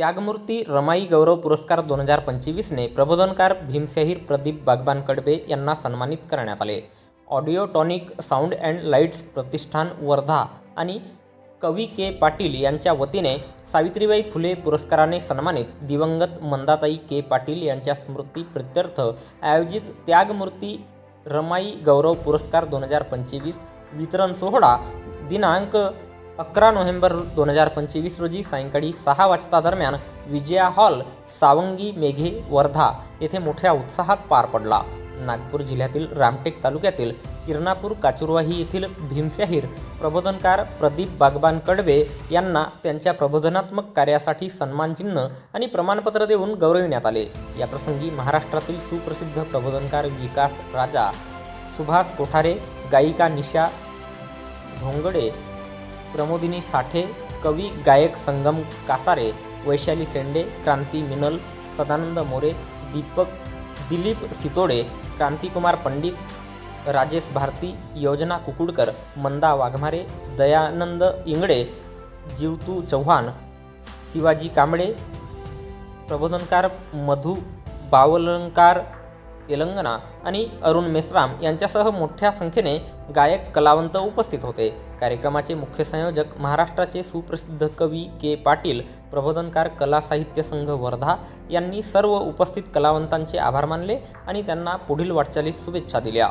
त्यागमूर्ती रमाई गौरव पुरस्कार दोन हजार पंचवीसने प्रबोधनकार भीमसेहीर प्रदीप बागबान कडबे यांना सन्मानित करण्यात आले. Audio Tonic Sound and Lights प्रतिष्ठान वर्धा आणि कवी के पाटील यांच्या वतीने सावित्रीबाई फुले पुरस्काराने सन्मानित दिवंगत मंदाताई के पाटील यांच्या स्मृती प्रित्यर्थ आयोजित त्यागमूर्ती रमाई गौरव पुरस्कार दोन हजार पंचवीस वितरण सोहळा दिनांक अकरा नोव्हेंबर दोन हजार पंचवीस रोजी सायंकाळी सहा वाजता दरम्यान विजया हॉल सावंगी मेघे वर्धा येथे मोठ्या उत्साहात पार पडला. नागपूर जिल्ह्यातील रामटेक तालुक्यातील किरणापूर काचुरवाही येथील भीमशाहीर प्रबोधनकार प्रदीप बागबान कडवे यांना त्यांच्या प्रबोधनात्मक कार्यासाठी सन्मानचिन्ह आणि प्रमाणपत्र देऊन गौरविण्यात आले. याप्रसंगी महाराष्ट्रातील सुप्रसिद्ध प्रबोधनकार विकास राजा सुभाष कोठारे गायिका निशा धोंगडे प्रमोदिनी साठे कवी गायक संगम कासारे वैशाली सेंडे क्रांती मिनल सदानंद मोरे दीपक दिलीप सितोडे क्रांतिकुमार पंडित राजेश भारती योजना कुकुडकर मंदा वाघमारे दयानंद इंगडे जीवतू चव्हाण शिवाजी कांबळे प्रबोधनकार मधु बावलंकार तेलंगणा आणि अरुण मेश्राम यांच्यासह मोठ्या संख्येने गायक कलावंत उपस्थित होते. कार्यक्रमाचे मुख्य संयोजक महाराष्ट्राचे सुप्रसिद्ध कवी के. पाटील प्रबोधनकार कला साहित्य संघ वर्धा यांनी सर्व उपस्थित कलावंतांचे आभार मानले आणि त्यांना पुढील वाटचालीस शुभेच्छा दिल्या.